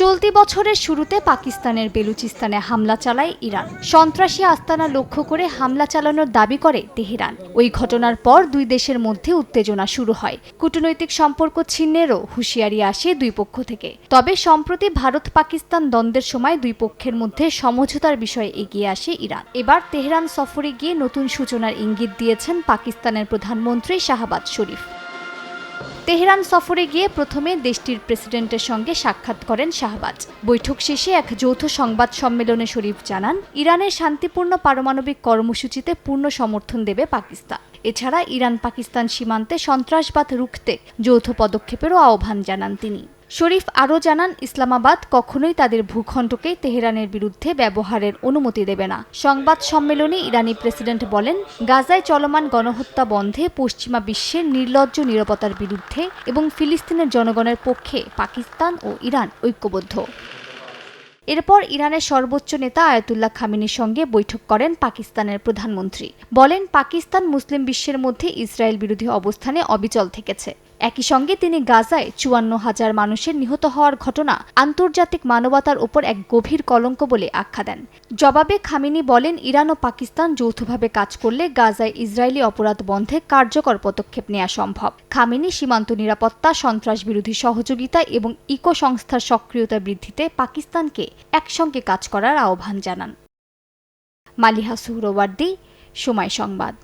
চলতি বছরের শুরুতে পাকিস্তানের বেলুচিস্তানে হামলা চালায় ইরান। সন্ত্রাসী আস্তানা লক্ষ্য করে হামলা চালানোর দাবি করে তেহরান। ওই ঘটনার পর দুই দেশের মধ্যে উত্তেজনা শুরু হয়। কূটনৈতিক সম্পর্ক ছিন্নেরও হুঁশিয়ারি আসে দুই পক্ষ থেকে। তবে সম্প্রতি ভারত পাকিস্তান দ্বন্দ্বের সময় দুই পক্ষের মধ্যে সমঝোতার বিষয়ে এগিয়ে আসে ইরান। এবার তেহরান সফরে গিয়ে নতুন সূচনার ইঙ্গিত দিয়েছেন পাকিস্তানের প্রধানমন্ত্রী শাহবাজ শরীফ। তেহরান সফরে গিয়ে প্রথমে দেশটির প্রেসিডেন্টের সঙ্গে সাক্ষাৎ করেন শাহবাজ। বৈঠক শেষে এক যৌথ সংবাদ সম্মেলনে শরীফ জানান, ইরানের শান্তিপূর্ণ পারমাণবিক কর্মসূচিতে পূর্ণ সমর্থন দেবে পাকিস্তান। এছাড়া ইরান পাকিস্তান সীমান্তে সন্ত্রাসবাদ রুখতে যৌথ পদক্ষেপেরও আহ্বান জানান তিনি। শরীফ আরও জানান, ইসলামাবাদ কখনোই তাদের ভূখণ্ডকে তেহরানের বিরুদ্ধে ব্যবহারের অনুমতি দেবে না। সংবাদ সম্মেলনে ইরানি প্রেসিডেন্ট বলেন, গাজায় চলমান গণহত্যা বন্ধে পশ্চিমা বিশ্বের নির্লজ্জ নিরাপত্তার বিরুদ্ধে এবং ফিলিস্তিনের জনগণের পক্ষে পাকিস্তান ও ইরান ঐক্যবদ্ধ। এরপর ইরানের সর্বোচ্চ নেতা আয়াতুল্লাহ খামিনির সঙ্গে বৈঠক করেন পাকিস্তানের প্রধানমন্ত্রী। বলেন, পাকিস্তান মুসলিম বিশ্বের মধ্যে ইসরায়েল বিরোধী অবস্থানে অবিচল থেকেছে। একই সঙ্গে তিনি গাজায় চুয়ান্ন হাজার মানুষের নিহত হওয়ার ঘটনা আন্তর্জাতিক মানবতার উপর এক গভীর কলঙ্ক বলে আখ্যা দেন। জবাবে খামিনি বলেন, ইরান ও পাকিস্তান যৌথভাবে কাজ করলে গাজায় ইসরায়েলি অপরাধ বন্ধে কার্যকর পদক্ষেপ নেওয়া সম্ভব। খামিনি সীমান্ত নিরাপত্তা, সন্ত্রাস বিরোধী সহযোগিতা এবং ইকো সংস্থার সক্রিয়তা বৃদ্ধিতে পাকিস্তানকে একসঙ্গে কাজ করার আহ্বান জানান। মালিহা সুহরওয়ার্দী, সময় সংবাদ।